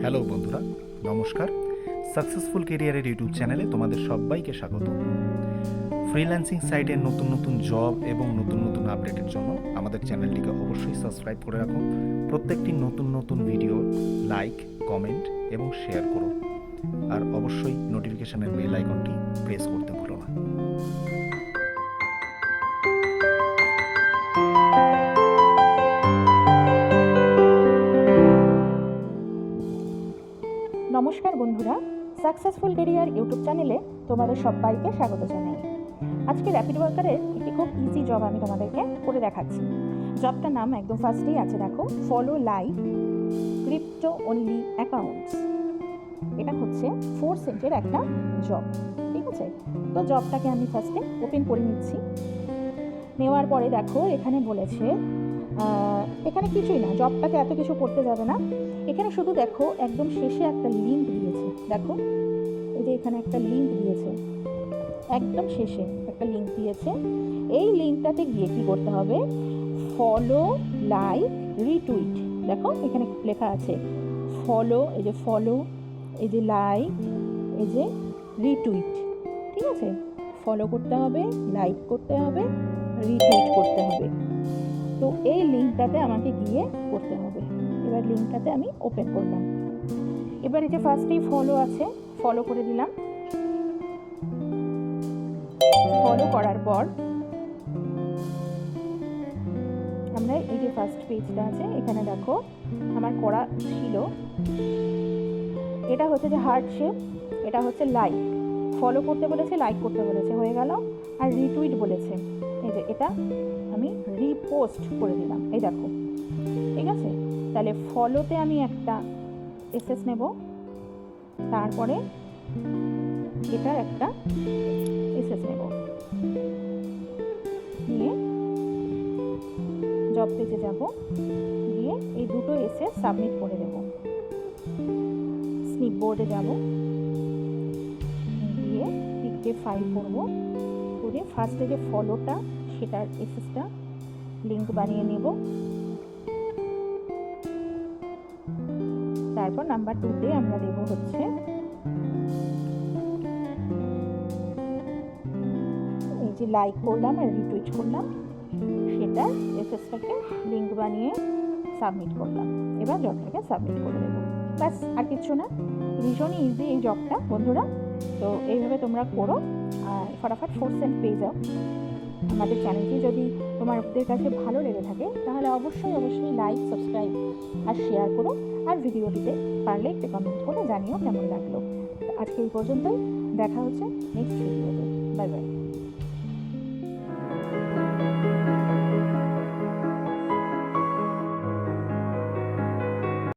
Hello বন্ধুরা, নমস্কার। Successful কেরিয়ারের ইউটিউব চ্যানেলে তোমাদের সবাইকে স্বাগত। ফ্রিল্যান্সিং সাইটের নতুন নতুন জব এবং নতুন নতুন আপডেটের জন্য আমাদের চ্যানেলটিকে অবশ্যই সাবস্ক্রাইব করে রাখো। প্রত্যেকটি নতুন নতুন ভিডিও লাইক কমেন্ট এবং শেয়ার করো। আর অবশ্যই নোটিফিকেশনের বেল আইকনটি প্রেস করতে ভুলো না। নমস্কার বন্ধুরা, সাকসেসফুল কেরিয়ার ইউটিউব চ্যানেলে তোমাদের সবাইকে স্বাগত জানাই। আজকে র্যাপিড ওয়ার্কারের একটি খুব ইজি জব আমি তোমাদেরকে করে দেখাচ্ছি। জবটার নাম একদম ফার্স্টেই আছে, দেখো। Follow live crypto only accounts এটা হচ্ছে ফোর সেন্টের একটা জব ঠিক আছে? তো জবটাকে আমি ফার্স্টে ওপেন করে নিচ্ছি। নেওয়ার পরে দেখো, এখানে বলেছে এখানে কিছুই না জবটাকে এত কিছু করতে যাবে না। এখানে শুধু দেখো, একদম শেষে একটা লিঙ্ক দিয়েছে, দেখো। এই যে এখানে একটা লিঙ্ক দিয়েছে, একদম শেষে একটা লিঙ্ক দিয়েছে। এই লিঙ্কটাতে গিয়ে কী করতে হবে? ফলো লাইক রিটুইট দেখো, এখানে লেখা আছে ফলো এই যে ফলো এই যে লাইক এই যে রিটুইট ঠিক আছে? ফলো করতে হবে লাইক করতে হবে রিটুইট করতে হবে। লিঙ্কটাতে আমাকে গিয়ে করতে হবে। এবার লিঙ্কটাতে আমি ওপেন করলাম। এবার এই যে ফার্স্টেই ফলো আছে ফলো করে দিলাম ফলো করার পর আমরা এই যে ফার্স্ট পেজটা আছে, এখানে দেখো আমার করা ছিল। এটা হচ্ছে যে হার্ট শেপ এটা হচ্ছে লাইক ফলো করতে বলেছে লাইক করতে বলেছে, হয়ে গেল। আর রিটুইট বলেছে। এই যে এটা আমি রিপোস্ট করে দিলাম। এই দেখো, ঠিক আছে? তাহলে ফলোতে আমি একটা এসএস নেব। তারপরে এটার একটা এসএস নেব। নিয়ে জব পেজে যাব। গিয়ে এই দুটো এসএস সাবমিট করে দেব। স্নিপ বোর্ডে যাব। পিকে ফাইল করব। করে ফার্স্টে যে ফলোটা সেটার এসএসটা লিঙ্ক বানিয়ে নেব। তারপর নাম্বার টুতে আমরা দেব হচ্ছে এই যে লাইক করলাম আর রিটুইট করলাম সেটা এসএসটাকে লিঙ্ক বানিয়ে সাবমিট করলাম। এবার জবটাকে সাবমিট করে দেবো। ব্যাস, আর কিছু না। ভীষণই ইজি এই জবটা বন্ধুরা। তো এইভাবে তোমরা করো, আর ফটাফট ফোর সেন্ট পেয়ে যাও। আমাদের চ্যানেলটি যদি তোমাদের কাছে ভালো লেগে থাকে, তাহলে অবশ্যই অবশ্যই লাইক সাবস্ক্রাইব আর শেয়ার করো, আর ভিডিওটিতে পারলে একটু কমেন্ট করে জানিও কেমন লাগল। আজকে এই পর্যন্তই, দেখা হচ্ছে নেক্সট ভিডিওতে বাই বাই